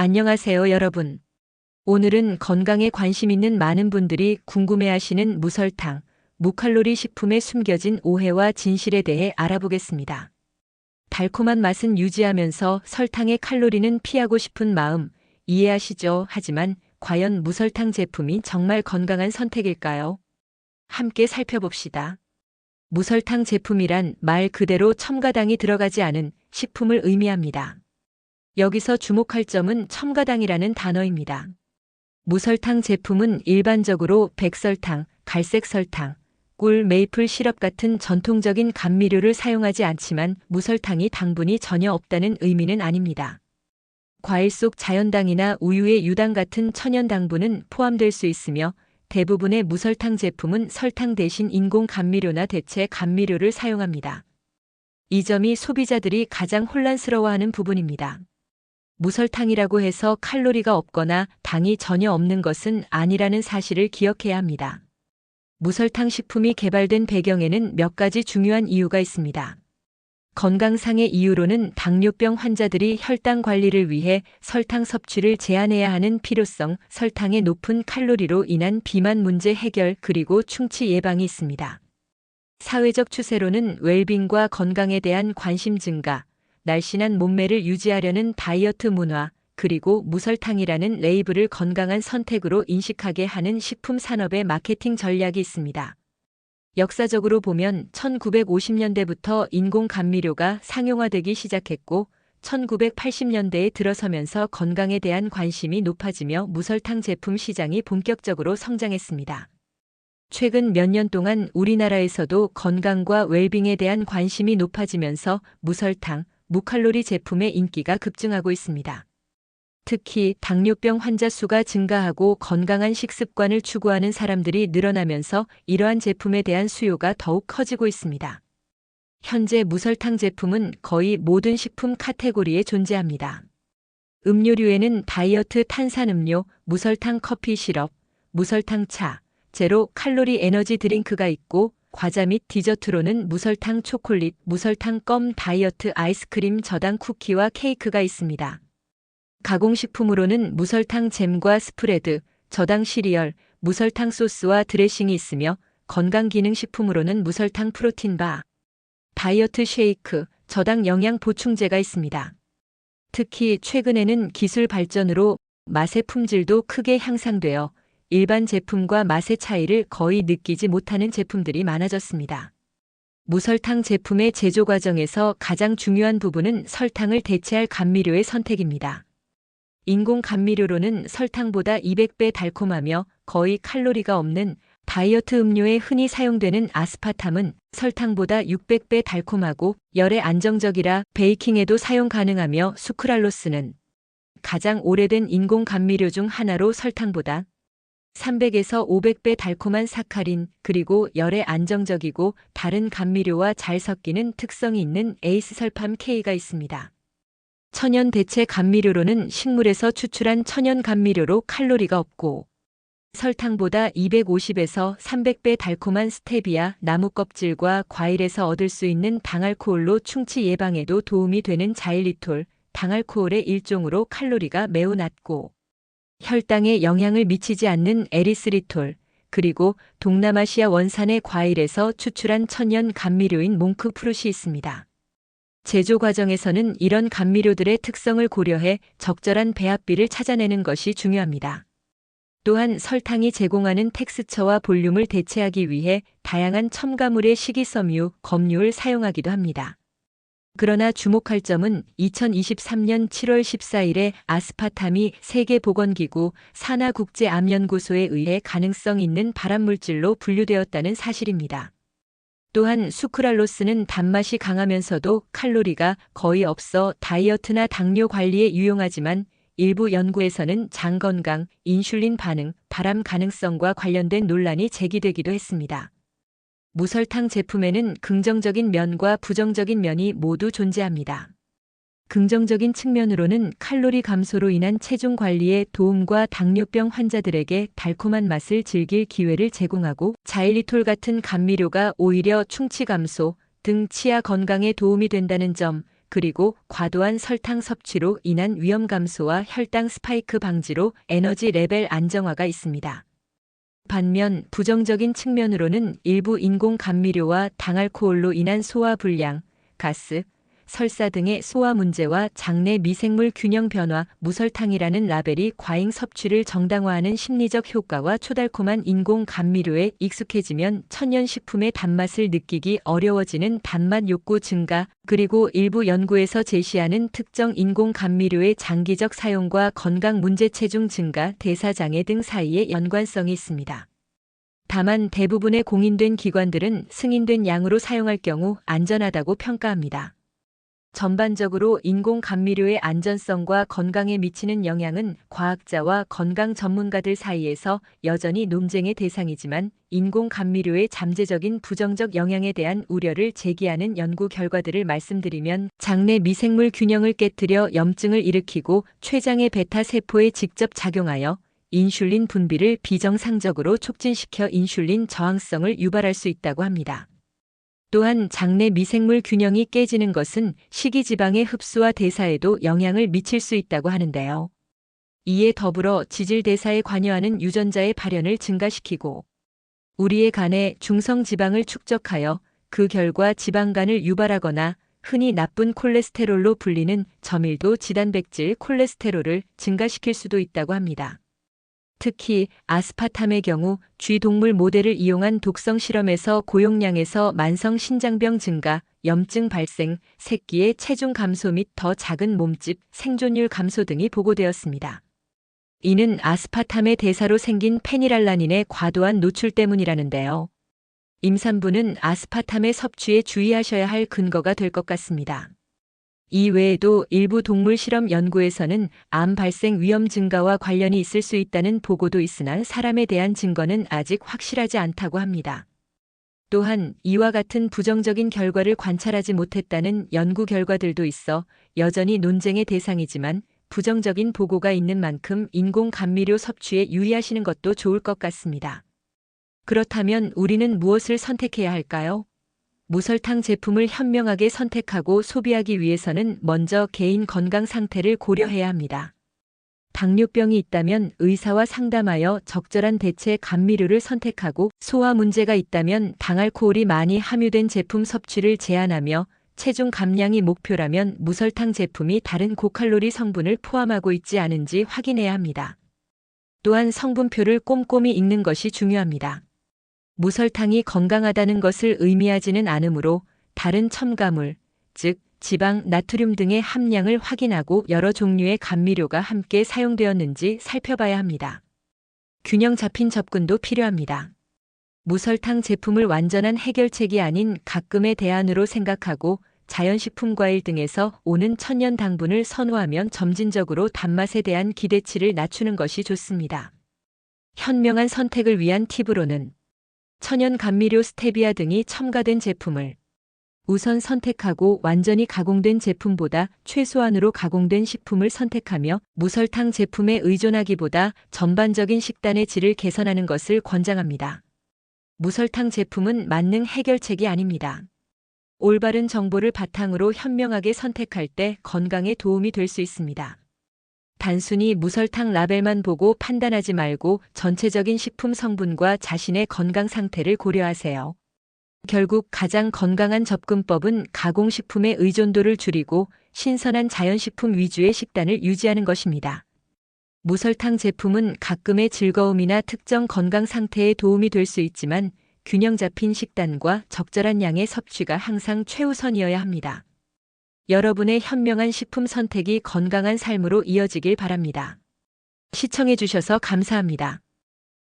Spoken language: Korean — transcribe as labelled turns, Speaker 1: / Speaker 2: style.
Speaker 1: 안녕하세요, 여러분. 오늘은 건강에 관심 있는 많은 분들이 궁금해하시는 무설탕, 무칼로리 식품에 숨겨진 오해와 진실에 대해 알아보겠습니다. 달콤한 맛은 유지하면서 설탕의 칼로리는 피하고 싶은 마음 이해하시죠? 하지만 과연 무설탕 제품이 정말 건강한 선택일까요? 함께 살펴봅시다. 무설탕 제품이란 말 그대로 첨가당이 들어가지 않은 식품을 의미합니다. 여기서 주목할 점은 첨가당이라는 단어입니다. 무설탕 제품은 일반적으로 백설탕, 갈색설탕, 꿀, 메이플 시럽 같은 전통적인 감미료를 사용하지 않지만 무설탕이 당분이 전혀 없다는 의미는 아닙니다. 과일 속 자연당이나 우유의 유당 같은 천연 당분은 포함될 수 있으며 대부분의 무설탕 제품은 설탕 대신 인공 감미료나 대체 감미료를 사용합니다. 이 점이 소비자들이 가장 혼란스러워하는 부분입니다. 무설탕이라고 해서 칼로리가 없거나 당이 전혀 없는 것은 아니라는 사실을 기억해야 합니다. 무설탕 식품이 개발된 배경에는 몇 가지 중요한 이유가 있습니다. 건강상의 이유로는 당뇨병 환자들이 혈당 관리를 위해 설탕 섭취를 제한해야 하는 필요성, 설탕의 높은 칼로리로 인한 비만 문제 해결 그리고 충치 예방이 있습니다. 사회적 추세로는 웰빙과 건강에 대한 관심 증가, 날씬한 몸매를 유지하려는 다이어트 문화, 그리고 무설탕이라는 레이블을 건강한 선택으로 인식하게 하는 식품 산업의 마케팅 전략이 있습니다. 역사적으로 보면 1950년대부터 인공 감미료가 상용화되기 시작했고 1980년대에 들어서면서 건강에 대한 관심이 높아지며 무설탕 제품 시장이 본격적으로 성장했습니다. 최근 몇 년 동안 우리나라에서도 건강과 웰빙에 대한 관심이 높아지면서 무설탕, 무칼로리 제품의 인기가 급증하고 있습니다. 특히 당뇨병 환자 수가 증가하고 건강한 식습관을 추구하는 사람들이 늘어나면서 이러한 제품에 대한 수요가 더욱 커지고 있습니다. 현재 무설탕 제품은 거의 모든 식품 카테고리에 존재합니다. 음료류에는 다이어트 탄산음료, 무설탕 커피 시럽, 무설탕 차, 제로 칼로리 에너지 드링크가 있고 과자 및 디저트로는 무설탕 초콜릿, 무설탕 껌, 다이어트 아이스크림, 저당 쿠키와 케이크가 있습니다. 가공식품으로는 무설탕 잼과 스프레드, 저당 시리얼, 무설탕 소스와 드레싱이 있으며 건강기능식품으로는 무설탕 프로틴바, 다이어트 쉐이크, 저당 영양 보충제가 있습니다. 특히 최근에는 기술 발전으로 맛의 품질도 크게 향상되어 일반 제품과 맛의 차이를 거의 느끼지 못하는 제품들이 많아졌습니다. 무설탕 제품의 제조 과정에서 가장 중요한 부분은 설탕을 대체할 감미료의 선택입니다. 인공 감미료로는 설탕보다 200배 달콤하며 거의 칼로리가 없는 다이어트 음료에 흔히 사용되는 아스파탐은 설탕보다 600배 달콤하고 열에 안정적이라 베이킹에도 사용 가능하며 수크랄로스는 가장 오래된 인공 감미료 중 하나로 설탕보다 300에서 500배 달콤한 사카린 그리고 열에 안정적이고 다른 감미료와 잘 섞이는 특성이 있는 에이스 설팜 K가 있습니다. 천연 대체 감미료로는 식물에서 추출한 천연 감미료로 칼로리가 없고 설탕보다 250에서 300배 달콤한 스테비아 나무 껍질과 과일에서 얻을 수 있는 당알코올로 충치 예방에도 도움이 되는 자일리톨, 당알코올의 일종으로 칼로리가 매우 낮고 혈당에 영향을 미치지 않는 에리스리톨, 그리고 동남아시아 원산의 과일에서 추출한 천연 감미료인 몽크 프루시 있습니다. 제조 과정에서는 이런 감미료들의 특성을 고려해 적절한 배합비를 찾아내는 것이 중요합니다. 또한 설탕이 제공하는 텍스처와 볼륨을 대체하기 위해 다양한 첨가물의 식이섬유, 검유를 사용하기도 합니다. 그러나 주목할 점은 2023년 7월 14일에 아스파탐이 세계보건기구 산하국제암연구소에 의해 가능성 있는 발암물질로 분류되었다는 사실입니다. 또한 수크랄로스는 단맛이 강하면서도 칼로리가 거의 없어 다이어트나 당뇨 관리에 유용하지만 일부 연구에서는 장 건강, 인슐린 반응, 발암 가능성과 관련된 논란이 제기되기도 했습니다. 무설탕 제품에는 긍정적인 면과 부정적인 면이 모두 존재합니다. 긍정적인 측면으로는 칼로리 감소로 인한 체중 관리에 도움과 당뇨병 환자들에게 달콤한 맛을 즐길 기회를 제공하고 자일리톨 같은 감미료가 오히려 충치 감소 등 치아 건강에 도움이 된다는 점, 그리고 과도한 설탕 섭취로 인한 위험 감소와 혈당 스파이크 방지로 에너지 레벨 안정화가 있습니다. 반면 부정적인 측면으로는 일부 인공 감미료와 당알코올로 인한 소화 불량, 가스, 설사 등의 소화 문제와 장내 미생물 균형 변화, 무설탕이라는 라벨이 과잉 섭취를 정당화하는 심리적 효과와 초달콤한 인공 감미료에 익숙해지면 천연식품의 단맛을 느끼기 어려워지는 단맛 욕구 증가, 그리고 일부 연구에서 제시하는 특정 인공 감미료의 장기적 사용과 건강 문제 체중 증가, 대사장애 등 사이에 연관성이 있습니다. 다만 대부분의 공인된 기관들은 승인된 양으로 사용할 경우 안전하다고 평가합니다. 전반적으로 인공 감미료의 안전성과 건강에 미치는 영향은 과학자와 건강 전문가들 사이에서 여전히 논쟁의 대상이지만 인공 감미료의 잠재적인 부정적 영향에 대한 우려를 제기하는 연구 결과들을 말씀드리면 장내 미생물 균형을 깨뜨려 염증을 일으키고 췌장의 베타 세포에 직접 작용하여 인슐린 분비를 비정상적으로 촉진시켜 인슐린 저항성을 유발할 수 있다고 합니다. 또한 장내 미생물 균형이 깨지는 것은 식이지방의 흡수와 대사에도 영향을 미칠 수 있다고 하는데요. 이에 더불어 지질 대사에 관여하는 유전자의 발현을 증가시키고 우리의 간에 중성 지방을 축적하여 그 결과 지방간을 유발하거나 흔히 나쁜 콜레스테롤로 불리는 저밀도 지단백질 콜레스테롤을 증가시킬 수도 있다고 합니다. 특히 아스파탐의 경우 쥐 동물 모델을 이용한 독성 실험에서 고용량에서 만성 신장병 증가, 염증 발생, 새끼의 체중 감소 및 더 작은 몸집, 생존율 감소 등이 보고되었습니다. 이는 아스파탐의 대사로 생긴 페니랄라닌의 과도한 노출 때문이라는데요. 임산부는 아스파탐의 섭취에 주의하셔야 할 근거가 될 것 같습니다. 이 외에도 일부 동물 실험 연구에서는 암 발생 위험 증가와 관련이 있을 수 있다는 보고도 있으나 사람에 대한 증거는 아직 확실하지 않다고 합니다. 또한 이와 같은 부정적인 결과를 관찰하지 못했다는 연구 결과들도 있어 여전히 논쟁의 대상이지만 부정적인 보고가 있는 만큼 인공 감미료 섭취에 유의하시는 것도 좋을 것 같습니다. 그렇다면 우리는 무엇을 선택해야 할까요? 무설탕 제품을 현명하게 선택하고 소비하기 위해서는 먼저 개인 건강 상태를 고려해야 합니다. 당뇨병이 있다면 의사와 상담하여 적절한 대체 감미료를 선택하고 소화 문제가 있다면 당알코올이 많이 함유된 제품 섭취를 제한하며 체중 감량이 목표라면 무설탕 제품이 다른 고칼로리 성분을 포함하고 있지 않은지 확인해야 합니다. 또한 성분표를 꼼꼼히 읽는 것이 중요합니다. 무설탕이 건강하다는 것을 의미하지는 않으므로 다른 첨가물, 즉 지방, 나트륨 등의 함량을 확인하고 여러 종류의 감미료가 함께 사용되었는지 살펴봐야 합니다. 균형 잡힌 접근도 필요합니다. 무설탕 제품을 완전한 해결책이 아닌 가끔의 대안으로 생각하고 자연식품 과일 등에서 오는 천연 당분을 선호하면 점진적으로 단맛에 대한 기대치를 낮추는 것이 좋습니다. 현명한 선택을 위한 팁으로는 천연 감미료 스테비아 등이 첨가된 제품을 우선 선택하고 완전히 가공된 제품보다 최소한으로 가공된 식품을 선택하며 무설탕 제품에 의존하기보다 전반적인 식단의 질을 개선하는 것을 권장합니다. 무설탕 제품은 만능 해결책이 아닙니다. 올바른 정보를 바탕으로 현명하게 선택할 때 건강에 도움이 될 수 있습니다. 단순히 무설탕 라벨만 보고 판단하지 말고 전체적인 식품 성분과 자신의 건강 상태를 고려하세요. 결국 가장 건강한 접근법은 가공식품의 의존도를 줄이고 신선한 자연식품 위주의 식단을 유지하는 것입니다. 무설탕 제품은 가끔의 즐거움이나 특정 건강 상태에 도움이 될 수 있지만 균형 잡힌 식단과 적절한 양의 섭취가 항상 최우선이어야 합니다. 여러분의 현명한 식품 선택이 건강한 삶으로 이어지길 바랍니다. 시청해주셔서 감사합니다.